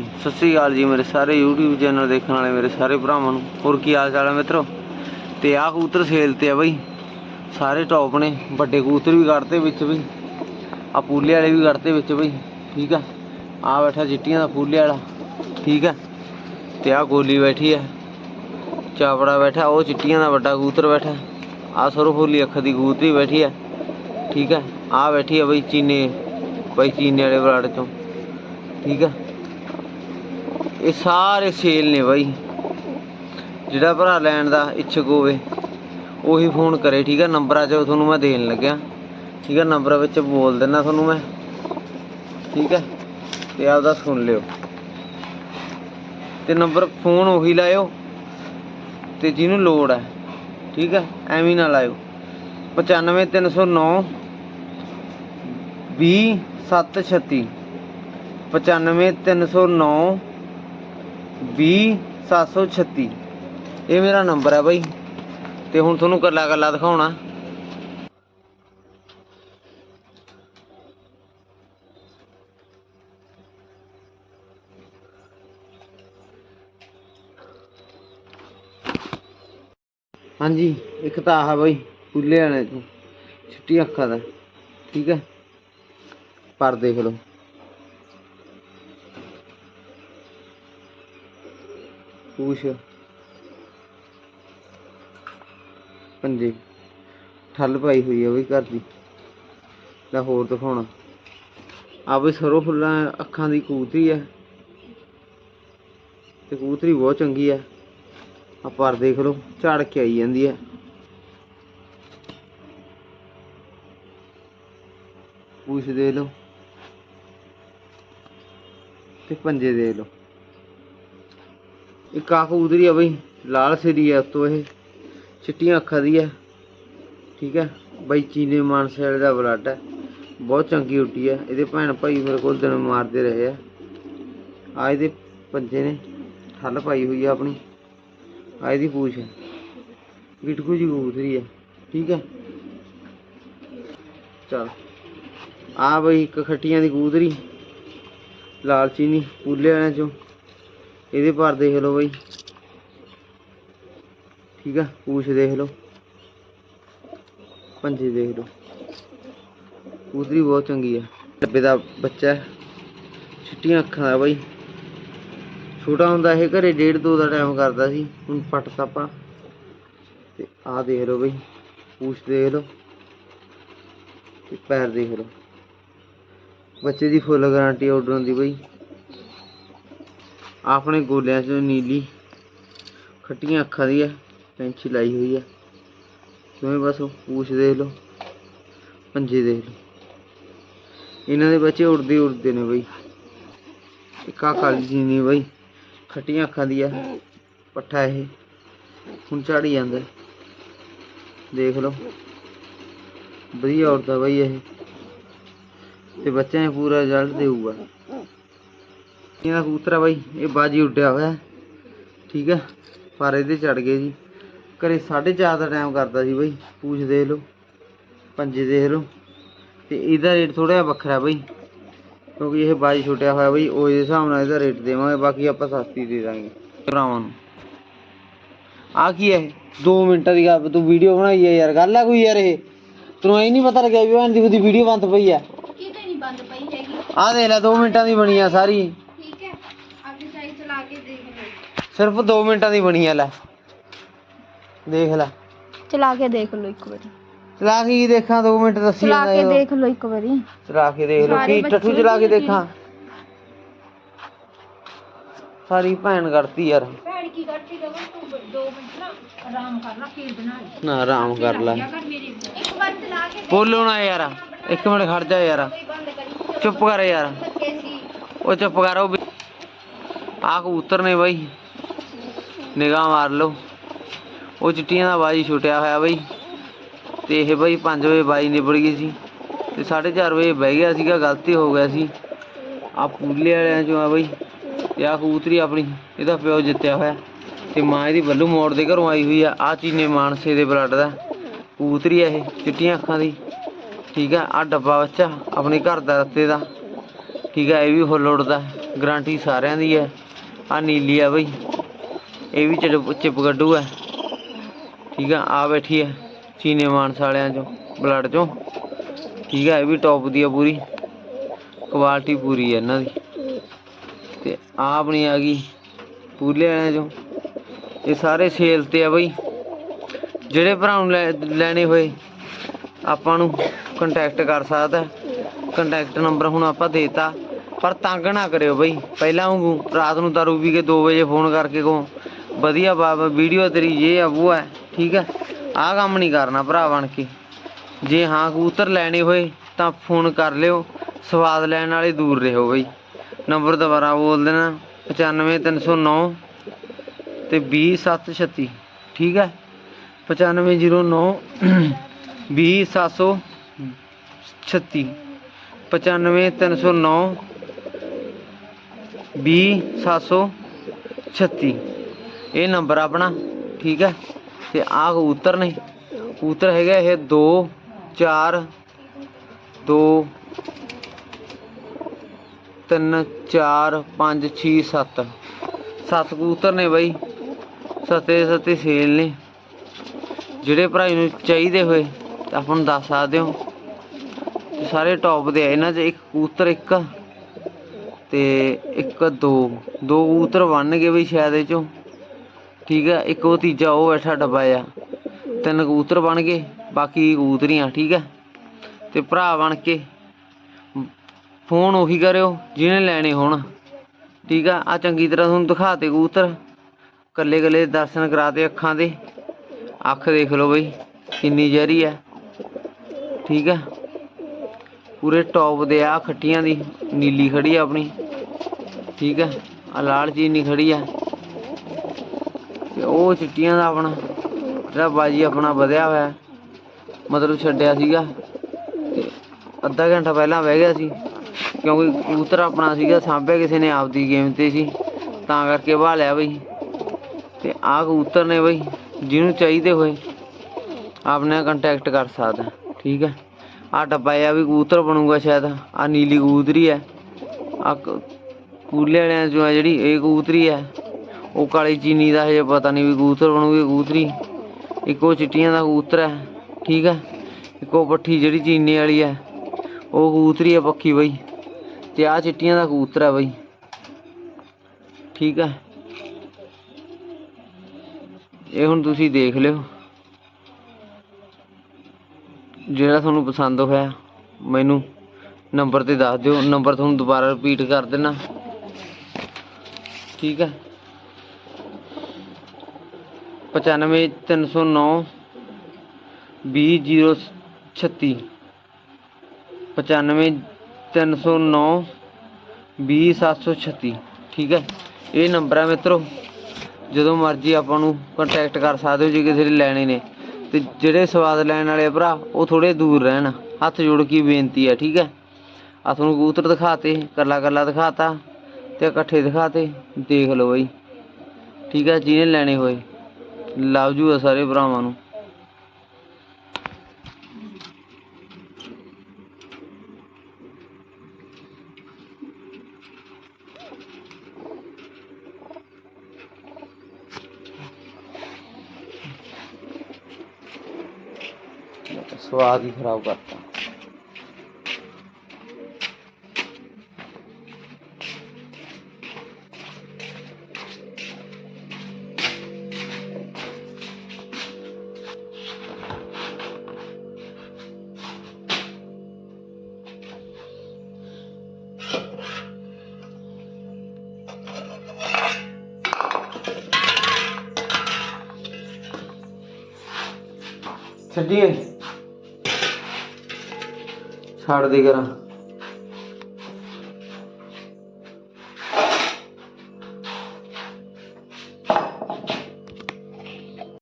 ਸਤਿ ਸ੍ਰੀ ਅਕਾਲ ਜੀ ਮੇਰੇ ਸਾਰੇ YouTube ਚੈਨਲ ਦੇਖਣ ਵਾਲੇ, ਮੇਰੇ ਸਾਰੇ ਭਰਾਵਾਂ ਨੂੰ। ਹੋਰ ਕੀ ਹਾਲ ਚਾਲ ਹੈ ਮਿੱਤਰੋ? ਤੇ ਆਹ ਕਬੂਤਰ ਸੇਲ ਤੇ ਆ ਬਈ। ਸਾਰੇ ਟੌਪ ਨੇ, ਵੱਡੇ ਕਬੂਤਰ ਵੀ ਕੱਢਤੇ ਵਿੱਚ ਬਈ। ਆ ਪੂਲੇ ਵਾਲੇ ਵੀ ਕੱਢਤੇ ਵਿੱਚ ਬਈ, ਠੀਕ ਆ? ਆ ਬੈਠਾ ਚਿੱਟੀਆਂ ਦਾ ਪੂਲੇ ਵਾਲਾ, ਠੀਕ ਆ? ਤੇ ਆ ਗੋਲੀ ਬੈਠੀ ਆ। ਚਾਪੜਾ ਬੈਠਾ, ਉਹ ਚਿੱਟੀਆਂ ਦਾ ਵੱਡਾ ਕਬੂਤਰ ਬੈਠਾ। ਆ ਸਰੋ ਫੁੱਲੀ ਅੱਖ ਦੀ ਕਬੂਤਰੀ ਬੈਠੀ ਆ, ਠੀਕ ਆ? ਆ ਬੈਠੀ ਆ ਬਈ ਚੀਨੇ ਬਈ ਚੀਨੇ ਵਾਲੇ ਬਲਾਡ ਚੋਂ, ਠੀਕ ਆ? ਇਹ ਸਾਰੇ ਸੇਲ ਨੇ ਬਾਈ। ਜਿਹੜਾ ਭਰਾ ਲੈਣ ਦਾ ਇੱਛੁਕ ਹੋਵੇ, ਉਹੀ ਫੋਨ ਕਰੇ, ਠੀਕ ਆ? ਨੰਬਰਾਂ 'ਚ ਤੁਹਾਨੂੰ ਮੈਂ ਦੇਣ ਲੱਗਿਆ। ਠੀਕ ਆ? ਨੰਬਰਾਂ ਵਿੱਚ ਬੋਲ ਦਿੰਦਾ ਤੁਹਾਨੂੰ ਮੈਂ। ਠੀਕ ਹੈ ਤੇ ਆਪਦਾ ਸੁਣ ਲਿਓ। ਤੇ ਨੰਬਰ ਫੋਨ ਉਹੀ ਲਾਇਓ, ਤੇ ਜਿਹਨੂੰ ਲੋੜ ਹੈ ਠੀਕ ਹੈ ਐਵੇਂ ਨਾ ਲਾਇਓ। 95309 20736 95309 20736 ਇਹ ਮੇਰਾ ਨੰਬਰ ਹੈ ਬਾਈ। ਤੇ ਹੁਣ ਤੁਹਾਨੂੰ ਕੱਲਾ ਕੱਲਾ ਦਿਖਾਉਣਾ। ਹਾਂਜੀ, ਇੱਕ ਤਾਂ ਆਹ ਬਾਈ ਪੁੱਲੇ ਵਾਲੇ ਤੋਂ। ਛੁੱਟੀ ਅੱਖਾਂ ਦਾ। ਠੀਕ ਹੈ? ਪਰ ਦੇਖ ਲਓ। ਪੂਛ। ਪੰਜੇ ਠੱਲ ਪਾਈ ਹੋਈ ਆ ਵੀ ਘਰ ਦੀ। ਲੈ ਹੋਰ ਦਿਖਾਉਣਾ। ਆ ਬਈ ਸਰੋਂ ਫੁੱਲਾਂ ਅੱਖਾਂ ਦੀ ਕੂਤਰੀ ਆ। ਤੇ ਕੂਤਰੀ ਬਹੁਤ ਚੰਗੀ ਆ। ਆ ਪਰ ਦੇਖ ਲਓ, ਝਾੜ ਕੇ ਆਈ ਜਾਂਦੀ ਆ। ਪੂਛ ਦੇ ਲਓ। ਤੇ ਪੰਜੇ ਦੇ ਲਓ। ਇੱਕ ਆਹ ਕਬੂਤਰੀ ਆ ਬਈ, ਲਾਲ ਸਿਰੀ ਆ ਉੱਤੋਂ ਇਹ। ਚਿੱਟੀਆਂ ਅੱਖਾਂ ਦੀ ਆ। ਠੀਕ ਹੈ ਬਈ ਚੀਨੇ ਮਾਨਸੈਲ ਦਾ ਬਲੱਡ ਹੈ ਬਹੁਤ ਚੰਗੀ ਉੱਟੀ ਹੈ ਇਹਦੇ ਭੈਣ ਭਾਈ ਮੇਰੇ ਕੋਲ ਦਿਨ ਮਾਰਦੇ ਰਹੇ ਆ। ਆ ਇਹਦੇ ਪੰਜੇ ਨੇ। ਠੱਲ ਪਾਈ ਹੋਈ ਆ ਆਪਣੀ। ਆ ਇਹਦੀ ਪੂਛ। ਹੈ ਗਿਟਕੂ ਜੀ ਕਬੂਤਰੀ ਹੈ ਠੀਕ ਹੈ ਚਲ। ਆ ਬਈ ਇੱਕ ਖੱਟੀਆਂ ਦੀ ਕਬੂਤਰੀ। ਲਾਲ ਚੀਨੀ। ਪੂਲੇ ਵਾਲਿਆਂ ਚੋਂ। ਇਹਦੇ ਪਰ ਦੇਖ ਲਓ ਬਈ। ਠੀਕ ਆ, ਪੂਛ ਦੇਖ ਲਓ। ਪੰਜੇ ਦੇਖ ਲਓ। ਕਬੂਤਰੀ ਬਹੁਤ ਚੰਗੀ ਆ। ਡੱਬੇ ਦਾ ਬੱਚਾ ਛੁੱਟੀਆਂ ਅੱਖਾਂ ਦਾ ਬਈ। ਛੋਟਾ ਹੁੰਦਾ ਇਹ ਘਰੇ ਡੇਢ ਦੋ ਦਾ ਟਾਈਮ ਕਰਦਾ ਸੀ। ਹੁਣ ਪੱਟਤਾ ਆਪਾਂ। ਤੇ ਆਹ ਦੇਖ ਲਓ ਬਈ। ਪੂਛ ਦੇਖ ਲਓ। ਤੇ ਪੈਰ ਦੇਖ ਲਓ। ਬੱਚੇ ਦੀ ਫੁੱਲ ਗਾਰੰਟੀ ਆਰਡਰ ਹੁੰਦੀ ਬਈ। ਆਪਣੇ ਗੋਲਿਆਂ 'ਚ ਨੀਲੀ ਖੱਟੀਆਂ ਅੱਖਾਂ ਦੀ ਹੈ ਪੈਂਚੀ ਲਾਈ ਹੋਈ ਹੈ ਕਿਵੇਂ ਬਸ ਪੂਛ ਦੇਖ ਲਓ, ਪੰਜੇ ਦੇਖ ਲਓ। ਇਹਨਾਂ ਦੇ ਬੱਚੇ ਉੜਦੇ ਉੜਦੇ ਨੇ ਬਈ। ਇੱਕ ਆਹ ਕਾਲੀ ਜੀ ਨਹੀਂ ਬਈ, ਖੱਟੀਆਂ ਅੱਖਾਂ ਦੀ ਆ, ਪੱਠਾ ਇਹ। ਹੁਣ ਝਾੜੀ ਜਾਂਦਾ। ਦੇਖ ਲਓ। ਵਧੀਆ ਉੜਦਾ ਬਈ ਇਹ। ਤੇ ਬੱਚਿਆਂ ਨੂੰ ਪੂਰਾ ਰਿਜ਼ਲਟ ਦੇਊਗਾ। ਇਹਦਾ ਕਬੂਤਰ ਆ ਬਾਈ ਇਹ ਬਾਜੀ ਉੱਡਿਆ ਹੋਇਆ। ਹੈ। ਠੀਕ ਹੈ ਪਰ ਇਹਦੇ ਚੜ ਗਏ ਜੀ। ਘਰੇ 4:30 ਦਾ ਟਾਈਮ ਕਰਦਾ ਸੀ ਬਾਈ ਪੂਛ ਦੇਖ ਲਓ ਪੰਜੇ ਦੇਖ ਲਓ। ਤੇ ਇਹਦਾ ਰੇਟ ਥੋੜਾ ਜਿਹਾ ਵੱਖਰਾ ਬਾਈ ਕਿਉਂਕਿ ਇਹ ਬਾਜੀ ਛੁੱਟਿਆ ਹੋਇਆ ਬਾਈ ਉਹ ਦੇ ਹਿਸਾਬ ਨਾਲ ਇਹਦਾ ਰੇਟ ਦੇਵਾਂਗੇ ਬਾਕੀ ਆਪਾਂ ਸਸਤੀ ਦੇ ਦਾਂਗੇ ਭਰਾਵਾਂ ਨੂੰ। ਆ ਕੀ ਹੈ 2 ਮਿੰਟਾਂ ਦੀ ਗੱਲ ਤੂੰ ਵੀਡੀਓ ਬਣਾਈ ਹੈ ਯਾਰ ਗੱਲ ਆ ਕੋਈ ਯਾਰ ਇਹ। ਤੈਨੂੰ ਐ ਨਹੀਂ ਪਤਾ ਲੱਗਿਆ ਵੀ ਦੀ ਉਹਦੀ ਵੀਡੀਓ ਬੰਦ ਪਈ ਆ ਕਿਤੇ ਨਹੀਂ ਬੰਦ ਪਈ ਹੈਗੀ। ਆ ਦੇਖ ਲੈ 2 ਮਿੰਟਾਂ ਦੀ ਬਣੀ ਆ ਸਾਰੀ ਠੀਕ ਹੈ ਅੱਗੇ ਚਾਈ ਚਲਾ ਕੇ ਦੇਖ ਲਓ ਸਿਰਫ 2 ਮਿੰਟਾਂ ਦੀ ਬਣੀ ਆ ਲੈ। ਦੇਖ ਲੈ। ਚਲਾ ਕੇ ਦੇਖ ਲਓ ਇੱਕ ਵਾਰੀ। ਚਲਾ ਕੇ ਕੀ ਦੇਖਾਂ 2 ਮਿੰਟ ਦੱਸੀ ਚਲਾ ਜਾਂਦਾ ਕੇ। ਦੇਖ ਲਓ ਇੱਕ ਵਾਰੀ। ਚਲਾ ਕੇ ਦੇਖ ਸਾਰੇ ਕੀ ਟੱਟੂ ਚਲਾ ਕੇ ਵੀ ਦੇਖਾਂ। ਸਾਰੀ ਭੈਣ ਕਰਤੀ ਯਾਰ। ਭੈਣ ਕੀ ਕਰਤੀ ਤੂੰ 2 ਮਿੰਟ ਨਾ ਆਰਾਮ ਕਰ ਲੈ ਫੇਰ ਬਣਾ ਲਈ। ਨਾ ਆਰਾਮ ਕਰ ਲੈ। ਕਰ ਮੇਰੇ ਇੱਕ ਵਾਰ ਚਲਾ ਕੇ ਬੋਲੋ ਨਾ ਯਾਰ ਇੱਕ ਮਿੰਟ ਖੜ ਜਾ ਯਾਰ। ਕੋਈ ਬੰਦ ਕਰੀ ਚੁੱਪ ਕਰ ਯਾਰ। ਉਹ ਚੁੱਪ ਕਰ ਉਹ ਆ ਕਬੂਤਰ ਨੇ ਬਾਈ। ਨਿਗਾਹ ਮਾਰ ਲਓ। ਉਹ ਚਿੱਟੀਆਂ ਦਾ ਬਾਜੀ ਛੁੱਟਿਆ ਹੋਇਆ ਬਈ। ਤੇ ਇਹ ਬਾਈ 5 ਵਜੇ ਬਾਈ ਨਿਬੜ ਗਈ ਸੀ। ਤੇ 4:30 ਵਜੇ ਬਹਿ ਗਿਆ ਸੀਗਾ, ਗਲਤੀ ਹੋ ਗਿਆ ਸੀ। ਆ ਪੂਲੇ ਵਾਲਿਆਂ ਚੋਂ ਆ ਬਈ। ਤੇ ਆ ਕਬੂਤਰੀ ਆਪਣੀ, ਇਹਦਾ ਪਿਓ ਜਿੱਤਿਆ ਹੋਇਆ। ਤੇ ਮਾਂ ਇਹਦੀ ਬੱਲੂ ਮੋੜ ਦੇ ਘਰੋਂ ਆਈ ਹੋਈ ਆ। ਆ ਚੀਨੇ ਮਾਨਸੇ ਦੇ ਬਲੱਡ ਦਾ। ਕਬੂਤਰੀ ਆ ਇਹ, ਚਿੱਟੀਆਂ ਅੱਖਾਂ ਦੀ। ਠੀਕ ਆ ਆ ਡੱਬਾ ਬੱਚਾ ਆਪਣੇ ਘਰ ਦਾ ਰੱਤੇ ਦਾ। ਠੀਕ ਆ, ਇਹ ਵੀ ਫੁੱਲ ਉੱਡਦਾ। ਗਾਰੰਟੀ ਸਾਰਿਆਂ ਦੀ ਹੈ ਆ ਨੀਲੀ ਆ ਬਈ। ਇਹ ਵੀ ਚਿਪ ਚਿਪ ਗੱਡੂ ਹੈ ਠੀਕ ਆ ਆ ਬੈਠੀ ਹੈ ਚੀਨੇ ਮਾਨਸ ਵਾਲਿਆਂ ਚੋਂ, ਬਲੱਡ ਚੋਂ। ਠੀਕ ਆ, ਇਹ ਵੀ ਟੌਪ ਦੀ ਆ ਪੂਰੀ। ਕੁਆਲਿਟੀ ਪੂਰੀ ਹੈ ਇਹਨਾਂ ਦੀ। ਤੇ ਆ ਆਪਣੀ ਆ ਗਈ, ਪੂਲੇ ਵਾਲਿਆਂ ਚੋਂ। ਇਹ ਸਾਰੇ ਸੇਲ ਤੇ ਆ ਬਈ। ਜਿਹੜੇ ਭਰਾ ਨੂੰ ਲੈ- ਲੈਣੇ ਹੋਏ, ਆਪਾਂ ਨੂੰ ਕੰਟੈਕਟ ਕਰ ਸਕਦਾ। ਕੰਟੈਕਟ ਨੰਬਰ ਹੁਣ ਆਪਾਂ ਦੇਤਾ। ਪਰ ਤੰਗ ਨਾ ਕਰਿਓ ਬਈ। ਪਹਿਲਾਂ ਵਾਂਗੂ ਰਾਤ ਨੂੰ ਦਾਰੂ ਪੀ ਕੇ 2 ਵਜੇ ਫੋਨ ਕਰਕੇ ਕਹੋ ਵਧੀਆ ਬਾਬਾ, ਵੀਡੀਓ ਤੇਰੀ ਇਹ ਆ, ਉਹ ਹੈ ਠੀਕ ਹੈ ਆਹ ਕੰਮ ਨਹੀਂ ਕਰਨਾ ਭਰਾ ਬਣ ਕੇ। ਜੇ ਹਾਂ ਕਬੂਤਰ ਲੈਣੇ ਹੋਏ, ਤਾਂ ਫੋਨ ਕਰ ਲਿਓ। ਸਵਾਦ ਲੈਣ ਵਾਲੇ ਦੂਰ ਰਹੋ ਬਈ। ਨੰਬਰ ਦੁਬਾਰਾ ਬੋਲ ਦੇਣਾ 95309 ਤੇ 20736 ਠੀਕ ਹੈ 9509 20736 95309 20736 ਇਹ ਨੰਬਰ ਆਪਣਾ, ਠੀਕ ਹੈ? ਤੇ ਆਹ ਕਬੂਤਰ ਨੇ, ਕਬੂਤਰ ਹੈਗਾ ਇਹ 2 4 2 3 4 5 6 7 ਸੱਤ ਕਬੂਤਰ ਨੇ ਬਾਈ। ਸਤੇ ਸਤੇ ਸੇਲ ਨੇ। ਜਿਹੜੇ ਭਰਾ ਨੂੰ ਚਾਹੀਦੇ ਹੋਏ, ਤਾਂ ਆਪਾਂ ਨੂੰ ਦੱਸ ਸਕਦੇ ਹੋ। ਸਾਰੇ ਟੌਪ ਦੇ ਆ ਇਹਨਾਂ 'ਚ, ਇੱਕ ਕਬੂਤਰ ਇੱਕ ਤੇ ਇੱਕ, ਦੋ। ਦੋ ਕਬੂਤਰ ਬਣ ਗਏ ਬਈ ਸ਼ਾਇਦ ਇਹ ਚੋਂ। ਠੀਕ ਹੈ, ਇੱਕ ਉਹ ਤੀਜਾ ਉਹ ਬੈਠਾ ਡੱਬਾ ਆ ਤਿੰਨ ਕਬੂਤਰ ਬਣ ਗਏ, ਬਾਕੀ ਕਬੂਤਰੀਆਂ, ਠੀਕ ਹੈ। ਤੇ ਭਰਾ ਬਣ ਕੇ ਫੋਨ ਉਹੀ ਕਰਿਓ ਜਿਹਨੇ ਲੈਣੇ ਹੋਣ। ਠੀਕ ਆ ਆ ਚੰਗੀ ਤਰ੍ਹਾਂ ਤੁਹਾਨੂੰ ਦਿਖਾਤੇ ਕਬੂਤਰ। ਕੱਲੇ ਕੱਲੇ ਦਰਸ਼ਨ ਕਰਾਤੇ ਅੱਖਾਂ ਦੇ। ਅੱਖ ਦੇਖ ਲਓ ਬਈ, ਕਿੰਨੀ ਜ਼ਹਿਰੀ ਹੈ। ਠੀਕ ਆ ਪੂਰੇ ਟੌਪ ਦੇ ਆ ਖੱਟੀਆਂ ਦੀ, ਨੀਲੀ ਖੜੀ ਆ ਆਪਣੀ। ਠੀਕ ਆ ਆ ਲਾਲ ਚੀਨੀ ਖੜੀ ਆ। ਤੇ ਉਹ ਚਿੱਟੀਆਂ ਦਾ ਆਪਣਾ, ਜਿਹੜਾ ਬਾਜੀ ਆਪਣਾ ਵਧਿਆ ਹੋਇਆ, ਮਤਲਬ ਛੱਡਿਆ ਸੀਗਾ। ਤੇ ਅੱਧਾ ਘੰਟਾ ਪਹਿਲਾਂ ਬਹਿ ਗਿਆ ਸੀ, ਕਿਉਂਕਿ ਕਬੂਤਰ ਆਪਣਾ ਸੀਗਾ, ਸਾਂਭਿਆ ਕਿਸੇ ਨੇ ਆਪਦੀ ਗੇਮ ਤੇ ਸੀ, ਤਾਂ ਕਰਕੇ ਭਾਲਿਆ ਬਈ। ਤੇ ਆਹ ਕਬੂਤਰ ਨੇ ਬਈ, ਜਿਹਨੂੰ ਚਾਹੀਦੇ ਹੋਏ ਆਪਣੇ ਕੰਟੈਕਟ ਕਰ ਸਕਦਾ, ਠੀਕ ਹੈ। ਆ ਡੱਬਾ ਆ ਵੀ ਕਬੂਤਰ ਬਣੂਗਾ ਸ਼ਾਇਦ ਆ ਨੀਲੀ ਕਬੂਤਰੀ ਹੈ। ਆ ਕੂਲੇ ਵਾਲਿਆਂ ਚੋਂ ਆ ਜਿਹੜੀ, ਇਹ ਕਬੂਤਰੀ ਹੈ। ਉਹ ਕਾਲੀ ਚੀਨੀ ਦਾ ਹਜੇ ਪਤਾ ਨਹੀਂ ਵੀ ਕਬੂਤਰ ਬਣੂਗੀ ਕਬੂਤਰੀ। ਇੱਕ ਉਹ ਚਿੱਟੀਆਂ ਦਾ ਕਬੂਤਰ ਹੈ, ਠੀਕ ਹੈ? ਇੱਕ ਉਹ ਪੱਠੀ ਜਿਹੜੀ ਚੀਨੀ ਵਾਲੀ ਹੈ, ਉਹ ਕਬੂਤਰੀ ਹੈ ਪੱਖੀ ਬਈ। ਤੇ ਆ ਚਿੱਟੀਆਂ ਦਾ ਕਬੂਤਰ ਹੈ ਬਈ। ਠੀਕ ਹੈ? ਇਹ ਹੁਣ ਤੁਸੀਂ ਦੇਖ ਲਿਓ। ਜਿਹੜਾ ਤੁਹਾਨੂੰ ਪਸੰਦ ਹੋਇਆ, ਮੈਨੂੰ ਨੰਬਰ ਤੇ ਦੱਸ ਦਿਓ। ਨੰਬਰ ਤੁਹਾਨੂੰ ਦੁਬਾਰਾ ਰਿਪੀਟ ਕਰ ਦੇਣਾ ਠੀਕ ਹੈ? ਪਚਾਨਵੇਂ ਤਿੰਨ ਸੌ ਨੌ, ਵੀਹ ਜੀਰੋ ਛੱਤੀ। ਪਚਾਨਵੇਂ ਤਿੰਨ ਸੌ ਨੌ, ਵੀਹ ਸੱਤ ਸੌ ਛੱਤੀ। ਠੀਕ ਹੈ? ਇਹ ਨੰਬਰ ਹੈ ਮਿੱਤਰੋ, ਜਦੋਂ ਮਰਜ਼ੀ ਆਪਾਂ ਨੂੰ ਕੰਟੈਕਟ ਕਰ ਸਕਦੇ ਹੋ ਜੇ ਕਿਸੇ ਨੇ ਲੈਣੇ ਨੇ। ਤੇ ਜਿਹੜੇ ਸਵਾਦ ਲੈਣ ਵਾਲੇ ਭਰਾ, ਉਹ ਥੋੜੇ ਦੂਰ ਰਹਿਣ। ਹੱਥ ਜੋੜ ਕੇ ਬੇਨਤੀ ਹੈ, ਠੀਕ ਹੈ? ਆ ਤੁਹਾਨੂੰ ਕਬੂਤਰ ਦਿਖਾਤੇ, ਕੱਲਾ ਕੱਲਾ ਦਿਖਾਤਾ ਤੇ ਇਕੱਠੇ ਦਿਖਾਤੇ। ਦੇਖ ਲਓ ਬਈ। ਠੀਕ ਹੈ? ਜਿਹਨੇ ਲੈਣੇ ਹੋਏ। ਲਵ ਜੂ ਆ ਸਾਰੇ ਭਰਾਵਾਂ ਨੂੰ। ਸਵਾਦ ਹੀ ਖਰਾਬ ਕਰਤਾ। ਛੱਡੀਏ ਛੱਡ ਦੇ ਕਰਾਂ।